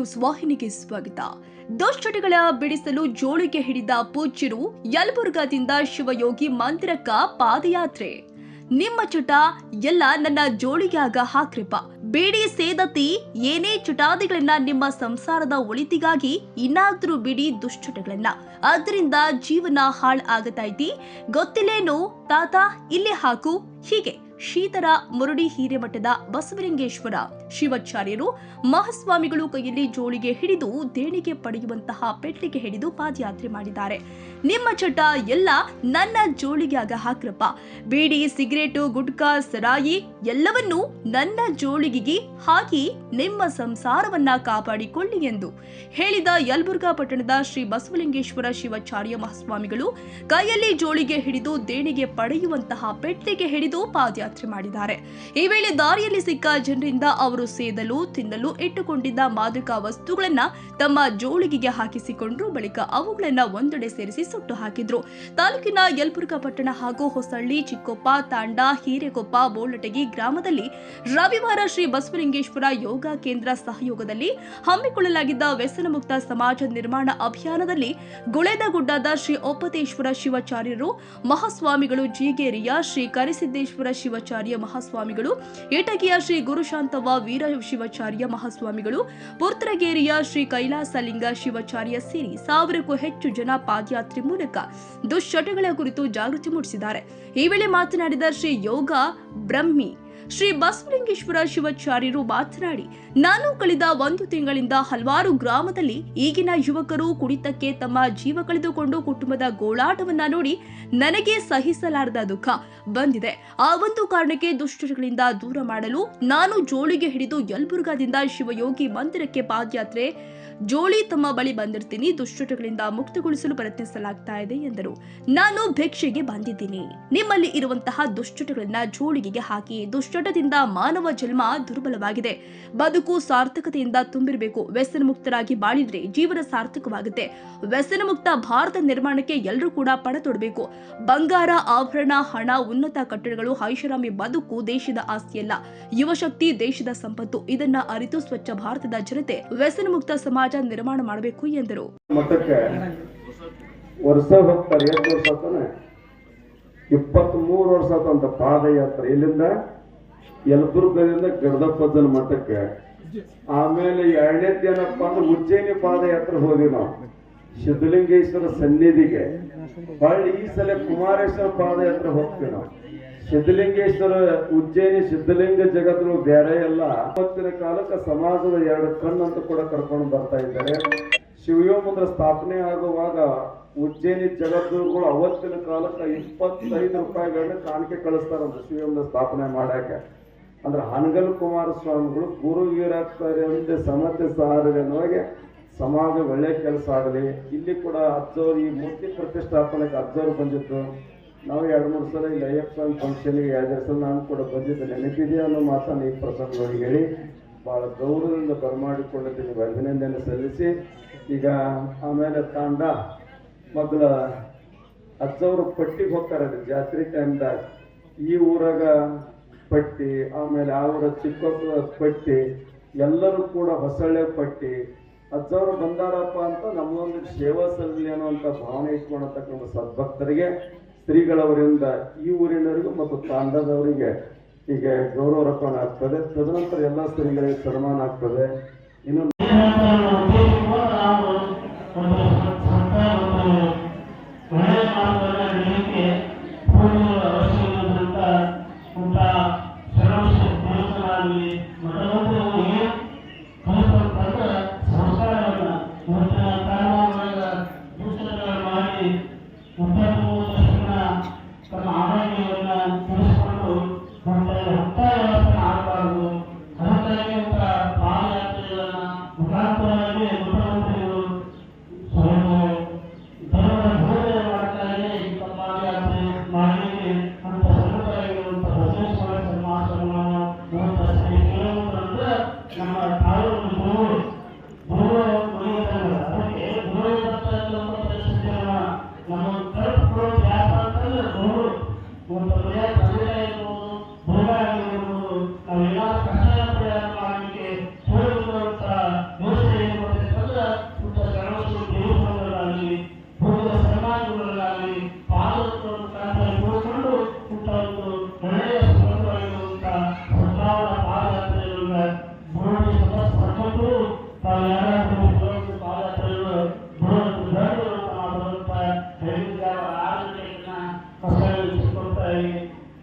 News ವಾಹಿನಿಗೆ ಸ್ವಾಗತ. ದುಶ್ಚಟಗಳ ಬಿಡಿಸಲು ಜೋಳಿಗೆ ಹಿಡಿದ ಪೂಜ್ಯರು ಯಲಬುರ್ಗಾದಿಂದ ಶಿವಯೋಗಿ ಮಂದಿರಕ್ಕ ಪಾದಯಾತ್ರೆ. ನಿಮ್ಮ ಚಟ, ಎಲ್ಲ ನನ್ನ ಜೋಳಿಗ್ಯಾಗ ಹಾಕ್ರಿಪ. ಬೇಡಿ ಸೇದತಿ, ಏನೇ ಚಟಾದಿಗಳನ್ನ ನಿಮ್ಮ ಸಂಸಾರದ ಒಳಿತಿಗಾಗಿ ಇನ್ನಾದ್ರೂ ಬಿಡಿ ದುಶ್ಚಟಗಳನ್ನ. ಅದರಿಂದ ಜೀವನ ಹಾಳ್ ಆಗತೈತಿ ಗೊತ್ತಿಲ್ಲೇನು, ತಾತ, ಇಲ್ಲಿ ಹಾಕು, ಹೀಗೆ. ಶೀತರ ಮುರುಡಿ ಹಿರೇಮಠದ ಬಸವಲಿಂಗೇಶ್ವರ ಶಿವಾಚಾರ್ಯರು ಮಹಾಸ್ವಾಮಿಗಳು ಕೈಯಲ್ಲಿ ಜೋಳಿಗೆ ಹಿಡಿದು ದೇಣಿಗೆ ಪಡೆಯುವಂತಹ ಪೆಟ್ಟಿಗೆ ಹಿಡಿದು ಪಾದಯಾತ್ರೆ ಮಾಡಿದ್ದಾರೆ. ನಿಮ್ಮ ಚಟ ಎಲ್ಲ ನನ್ನ ಜೋಳಿಗೆಯಾಗ ಹಾಕ್ರಪ್ಪ. ಬೀಡಿ, ಸಿಗರೇಟು, ಗುಟ್ಕಾ, ಸರಾಯಿ ಎಲ್ಲವನ್ನೂ ನನ್ನ ಜೋಳಿಗೆಗೆ ಹಾಕಿ ನಿಮ್ಮ ಸಂಸಾರವನ್ನ ಕಾಪಾಡಿಕೊಳ್ಳಿ ಎಂದು ಹೇಳಿದ ಯಲ್ಬುರ್ಗಾ ಪಟ್ಟಣದ ಶ್ರೀ ಬಸವಲಿಂಗೇಶ್ವರ ಶಿವಾಚಾರ್ಯ ಮಹಾಸ್ವಾಮಿಗಳು ಕೈಯಲ್ಲಿ ಜೋಳಿಗೆ ಹಿಡಿದು ದೇಣಿಗೆ ಪಡೆಯುವಂತಹ ಪೆಟ್ಟಿಗೆ ಹಿಡಿದು ಪಾದಯಾತ್ರೆ ಮಾಡಿದ್ದಾರೆ. ಈ ವೇಳೆ ದಾರಿಯಲ್ಲಿ ಸಿಕ್ಕ ಜನರಿಂದ ಅವರು ಸೇದಲು, ತಿನ್ನಲು ಇಟ್ಟುಕೊಂಡಿದ್ದ ಮಾದಕ ವಸ್ತುಗಳನ್ನ ತಮ್ಮ ಜೋಳಿಗೆಗೆ ಹಾಕಿಸಿಕೊಂಡ್ರು. ಬಳಿಕ ಅವುಗಳನ್ನ ಒಂದೆಡೆ ಸೇರಿಸಿ ಸುಟ್ಟು ಹಾಕಿದ್ರು. ತಾಲೂಕಿನ ಯಲಬುರ್ಗಾ ಪಟ್ಟಣ ಹಾಗೂ ಹೊಸಳ್ಳಿ ಚಿಕ್ಕೊಪ್ಪ ತಾಂಡ, ಹಿರೇಕೊಪ್ಪ, ಬೋಳಟಗಿ ಗ್ರಾಮದಲ್ಲಿ ರವಿವಾರ ಶ್ರೀ ಬಸವಲಿಂಗೇಶ್ವರ ಯೋಗ ಕೇಂದ್ರ ಸಹಯೋಗದಲ್ಲಿ ಹಮ್ಮಿಕೊಳ್ಳಲಾಗಿದ್ದ ವ್ಯಸನ ಮುಕ್ತ ಸಮಾಜ ನಿರ್ಮಾಣ ಅಭಿಯಾನದಲ್ಲಿ ಗುಳೆದಗುಡ್ಡದ ಶ್ರೀ ಒಪ್ಪತೇಶ್ವರ ಶಿವಾಚಾರ್ಯರು, ಮಹಾಸ್ವಾಮಿಗಳು ಜೀಗೇರಿಯ ಶ್ರೀ ಕರಿಸಿದ್ದೇಶ್ವರ ಶಿವಾಚಾರ್ಯ ಮಹಾಸ್ವಾಮಿಗಳು ಇಟಗಿಯ ಶ್ರೀ ಗುರುಶಾಂತವ್ವ ವೀರ ಶಿವಾಚಾರ್ಯ ಮಹಾಸ್ವಾಮಿಗಳು, ಪುರ್ತರಗೇರಿಯ ಶ್ರೀ ಕೈಲಾಸಲಿಂಗ ಶಿವಾಚಾರ್ಯ ಸೇರಿ ಸಾವಿರಕ್ಕೂ ಹೆಚ್ಚು ಜನ ಪಾದಯಾತ್ರೆ ಮೂಲಕ ದುಶ್ಚಟಗಳ ಕುರಿತು ಜಾಗೃತಿ ಮೂಡಿಸಿದ್ದಾರೆ. ಈ ವೇಳೆ ಮಾತನಾಡಿದ ಶ್ರೀ ಯೋಗ ಬ್ರಹ್ಮಿ ಶ್ರೀ ಬಸವಲಿಂಗೇಶ್ವರ ಶಿವಾಚಾರ್ಯರು ಮಾತನಾಡಿ, ನಾನು ಕಳೆದ ಒಂದು ತಿಂಗಳಿಂದ ಹಲವಾರು ಗ್ರಾಮದಲ್ಲಿ ಈಗಿನ ಯುವಕರು ಕುಡಿತಕ್ಕೆ ತಮ್ಮ ಜೀವ ಕಳೆದುಕೊಂಡು ಕುಟುಂಬದ ಗೋಳಾಟವನ್ನ ನೋಡಿ ನನಗೆ ಸಹಿಸಲಾರದ ದುಃಖ ಬಂದಿದೆ. ಆ ಒಂದು ಕಾರಣಕ್ಕೆ ದುಷ್ಟಗಳಿಂದ ದೂರ ಮಾಡಲು ನಾನು ಜೋಳಿಗೆ ಹಿಡಿದು ಯಲ್ಬುರ್ಗಾದಿಂದ ಶಿವಯೋಗಿ ಮಂದಿರಕ್ಕೆ ಪಾದಯಾತ್ರೆ ಜೋಳಿ ತಮ್ಮ ಬಳಿ ಬಂದಿರ್ತೀನಿ, ದುಶ್ಚಟಗಳಿಂದ ಮುಕ್ತಗೊಳಿಸಲು ಪ್ರಯತ್ನಿಸಲಾಗ್ತಾ ಇದೆ ಎಂದರು. ನಾನು ಭಿಕ್ಷೆಗೆ ಬಂದಿದ್ದೀನಿ. ನಿಮ್ಮಲ್ಲಿ ಇರುವಂತಹ ದುಶ್ಚಟಗಳನ್ನ ಜೋಳಿಗೆಗೆ ಹಾಕಿ, ದುಶ್ಚಟದಿಂದ ಮಾನವ ಜನ್ಮ ದುರ್ಬಲವಾಗಿದೆ. ಬದುಕು ಸಾರ್ಥಕತೆಯಿಂದ ತುಂಬಿರಬೇಕು. ವ್ಯಸನ ಮುಕ್ತರಾಗಿ ಬಾಳಿದ್ರೆ ಜೀವನ ಸಾರ್ಥಕವಾಗುತ್ತೆ. ವ್ಯಸನ ಮುಕ್ತ ಭಾರತ ನಿರ್ಮಾಣಕ್ಕೆ ಎಲ್ಲರೂ ಕೂಡ ಪಣ ತೊಡಬೇಕು. ಬಂಗಾರ, ಆಭರಣ, ಹಣ, ಉನ್ನತ ಕಟ್ಟಡಗಳು, ಐಷಾರಾಮಿ ಬದುಕು ದೇಶದ ಆಸ್ತಿಯಲ್ಲ. ಯುವಶಕ್ತಿ ದೇಶದ ಸಂಪತ್ತು. ಇದನ್ನ ಅರಿತು ಸ್ವಚ್ಛ ಭಾರತದ ಜನತೆ ವ್ಯಸನ ಮುಕ್ತ ಸಮಾಜ ನಿರ್ಮಾಣ ಮಾಡಬೇಕು ಎಂದರು. ವರ್ಷ ಹೋಗ್ತಾರೆ ಎಷ್ಟು ವರ್ಷ ಆತಂತ ಪಾದಯಾತ್ರೆ. ಇಲ್ಲಿಂದ ಯಲಬುರ್ಗದಿಂದ ಗಡದಪ್ಪದ್ದನ ಮಠಕ್ಕೆ. ಆಮೇಲೆ ಎರಡನೇ ಏನಪ್ಪ ಅಂದ್ರೆ ಉಜ್ಜಯಿನಿ ಪಾದಯಾತ್ರೆ ಹೋದ್ವಿ ನಾವು. ಸಿದ್ಧಲಿಂಗೇಶ್ವರ ಸನ್ನಿಧಿಗೆ. ಹೊಳ್ಳಿ ಈ ಸಲ ಕುಮಾರೇಶ್ವರ ಪಾದಯಾತ್ರೆ ಹೋಗ್ತೀವಿ ನಾವು. ಸಿದ್ಧಲಿಂಗೇಶ್ವರ ಉಜ್ಜಯಿನಿ ಸಿದ್ಧಲಿಂಗ ಜಗತ್ತು ಬೇರೆ ಎಲ್ಲ ಇವತ್ತಿನ ಕಾಲಕ್ಕೆ ಸಮಾಜದ ಎರಡು ಕಣ್ಣಂತ ಅಂತ ಕೂಡ ಕರ್ಕೊಂಡು ಬರ್ತಾ ಇದ್ದಾರೆ. ಶಿವಯೋಮಂದ್ರ ಸ್ಥಾಪನೆ ಆಗುವಾಗ ಉಜ್ಜಯಿನಿ ಜಗದ್ಗುರುಗಳು ಅವತ್ತಿನ ಕಾಲಕ್ಕೆ ಇಪ್ಪತ್ತೈದು ರೂಪಾಯಿಗಳನ್ನ ಕಾಣಿಕೆ ಕಳಿಸ್ತಾರಂತ ಶಿವಯೋಮಂದ್ರ ಸ್ಥಾಪನೆ ಮಾಡಕ್ಕೆ ಅಂದ್ರೆ ಹನಗಲ್ ಕುಮಾರಸ್ವಾಮಿಗಳು ಗುರು ವೀರಾಚಾರ್ಯಂತೆ ಸಮತೆ ಸಾರಿಗೆ ಸಮಾಜ ಒಳ್ಳೆ ಕೆಲಸ ಆಗಲಿ. ಇಲ್ಲಿ ಕೂಡ ಅಜ್ಜವ್ರು ಈ ಮೂರ್ತಿ ಪ್ರತಿಷ್ಠಾಪನೆಗೆ ಅಜ್ಜವ್ರು ಬಂದಿದ್ದು. ನಾವು ಎರಡು ಮೂರು ಸಲ ಇಲ್ಲಿ ಅಯ್ಯಪ್ಪ ಸ್ವಾಮಿ ಫಂಕ್ಷನ್ಗೆ ಎರಡು ಸಲ ನಾನು ಕೂಡ ಬಂದಿದ್ದೆ. ನೆನಪಿದೆಯೋ ಅನ್ನೋ ಮಾತನ್ನು ಈ ಪ್ರಸಂಗವಾಗಿ ಹೇಳಿ. ಬಹಳ ಗೌರವದಿಂದ ಬರಮಾಡಿಕೊಂಡಿದ್ದೀನಿ. ಅಭಿನಂದನೆ ಸಲ್ಲಿಸಿ. ಈಗ ಆಮೇಲೆ ತಾಂಡ, ಮೊದಲ ಅಜ್ಜವರು ಪಟ್ಟಿಗೆ ಹೋಗ್ತಾರೆ ಜಾತ್ರೆ ಟೈಮ್ದಾಗ ಈ ಊರಾಗ ಪಟ್ಟಿ, ಆಮೇಲೆ ಆ ಊರ ಚಿಕ್ಕ ಪಟ್ಟಿ, ಎಲ್ಲರೂ ಕೂಡ ಹೊಸಳೆ ಪಟ್ಟಿ. ಅಜ್ಜವರು ಬಂದಾರಪ್ಪ ಅಂತ ನಮ್ಮೊಂದು ಸೇವಾ ಸಲ್ಲಿ ಅನ್ನುವಂಥ ಭಾವನೆ ಇಟ್ಕೊಂಡತಕ್ಕಂಥ ಸದ್ಭಕ್ತರಿಗೆ ಸ್ತ್ರೀಗಳವರಿಂದ ಈ ಊರಿನವರಿಗೂ ಮತ್ತು ತಾಂಡದವರಿಗೆ ಹೀಗೆ ಗೌರವ ರಪ್ಪಣ ಆಗ್ತದೆ. ತದನಂತರ ಎಲ್ಲ ಸ್ತ್ರೀಗಳಿಗೆ ಸನ್ಮಾನ ಆಗ್ತದೆ. ಇನ್ನು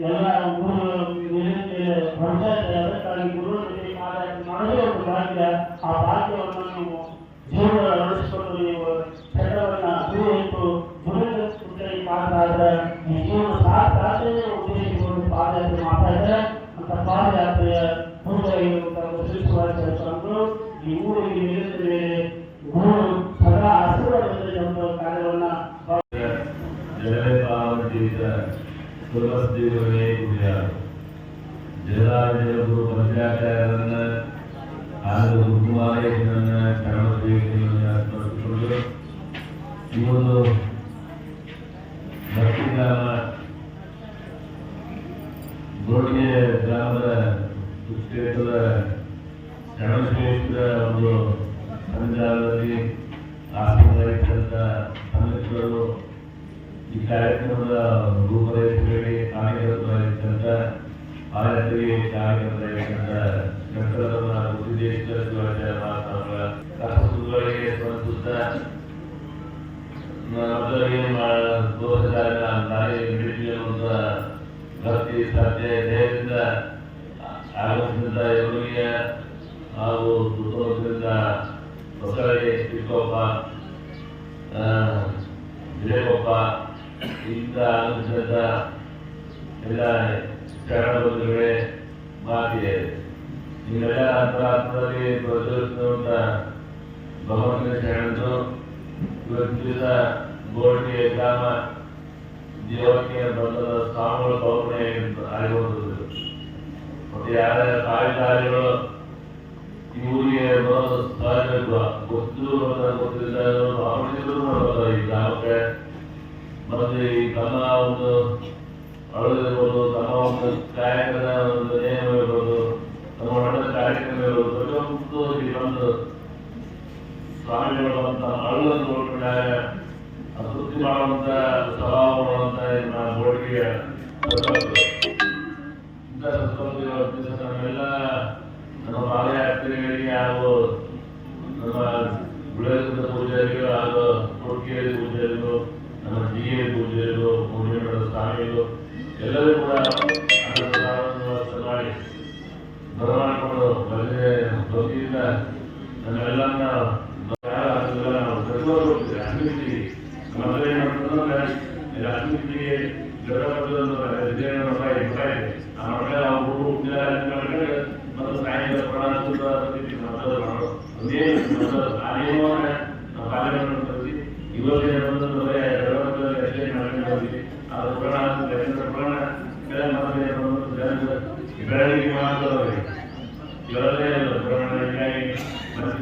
ಎಲ್ಲ ಇದ್ದಾರೆ ಅದಕ್ಕಾಗಿ ಜೊತೆ ಪಾದಯಾತ್ರೆ ಒಂದು ಆ ಭಾಗ್ಯವನ್ನು ಜೀವನ ಅಳವಡಿಸಿಕೊಂಡು ನೀವು ಚಕ್ರವನ್ನ ದೂರ ಇಟ್ಟು ಗುರುವಿನ ಕುರಿತಾಗಿ ಮಾತಾಡಿದ್ರೆ ಈ ಜೀವನ ಸಾರ್ಥಕತೆಯ ಉದ್ದೇಶಿಸಿಕೊಂಡು ಮಾಡ್ತಾ ಅಂತ ಪಾದಯಾತ್ರೆಯ ಪೂರ್ವ ಕೆಲಸವನ್ನು ಈ ಊರಿಗೆ ദുർവസ്ഥയുടെയും കൂടിയാണ് ജനതാവിന്റെ ഒരു മനസ്സിലാക്കാരെന്ന് ആരും ബുദ്ധിമാരെ കടന്നു ചെയ്യുന്നു മൂന്ന് ಕಾರ್ಯಕ್ರಮದ ರೂಪರೇಷೆಗಳಿಗೆ ಕಾರ್ಯಕರ್ತರಾಗಿದ್ದಂಥ ಡಾಕ್ಟರ್ ಉದ್ದೇಶಿತ ಶಿವಾಚಾರ್ಯ ಮಾತನಾಡುವ ಕಷ್ಟಗಳಿಗೆ ಸ್ಮರಿಸುತ್ತಾ ಮೊದಲಿಗೆ ದೋಷಕಾರಣ ದಾರಿ ಹಿಡಿಯುವಂತ ಭಕ್ತಿ, ಶ್ರದ್ಧೆ ಧೈರ್ಯದಿಂದ ಆಗಮಿಸಿದ ಇವರಿಗೆ ಹಾಗೂ ಸುತ್ತಮುತ್ತಲಿಂದ ಹೊಸಳಿಗೆ ಚಿಕ್ಕಪ್ಪ ವಿಜಯಗೊಪ್ಪ ಇಂಥ ಆಗಮಿಸಿದ ಎಲ್ಲ ಶರಣ ಬಂಧುಗಳೇ ಮಾತಿದೆ. ನಿಮ್ಮೆಲ್ಲ ಅಂತರಾತ್ಮದಲ್ಲಿ ಪ್ರಚೋದಿಸಿರುವಂಥ ಭಗವಂತನ ಶರಣರು ದಿವಸ ಗೋಲ್ಡಿ ಗ್ರಾಮ ದೇವಕ್ಕೆ ಬಂದದ ಸ್ವಾಮಿಗಳ ಪೌರ್ಣೆ ಆಗಿರುವಂಥದ್ದು ಮತ್ತು ಯಾರ ಕಾರ್ಯಕಾರಿಗಳು ಈ ಊರಿಗೆ ಬರೋದು ಸಹಜ ಗೊತ್ತು ಅಂತ ಅತೃಪ್ತಿ ಮಾಡುವಂತ ಸ್ವಭಾವ ಮಾಡುವಂತ ಬೋರ್ಡ್ಗೆ ನಮ್ಮೆಲ್ಲ ನಮ್ಮ ಹತ್ತಿರಗಳಿಗೆ ಹಾಗೂ ನಮ್ಮ ಗುಳಿಯ ಪೂಜಾರಿಗಳು ಹಾಗೂ ಕೊಡ್ಕೇರಿ ಪೂಜಾರಿಗಳು, ನಮ್ಮ ಜಿಗೆ ಪೂಜಾರಿಗಳು ಮುರುಘೇಶ್ವರ ಸ್ವಾಮಿಗಳು, ಎಲ್ಲರೂ ಕೂಡ ಮಾಡಿ ಬರಮಾಡಿಕೊಂಡು ಭಕ್ತಿಯಿಂದ ನಮ್ಮೆಲ್ಲರನ್ನ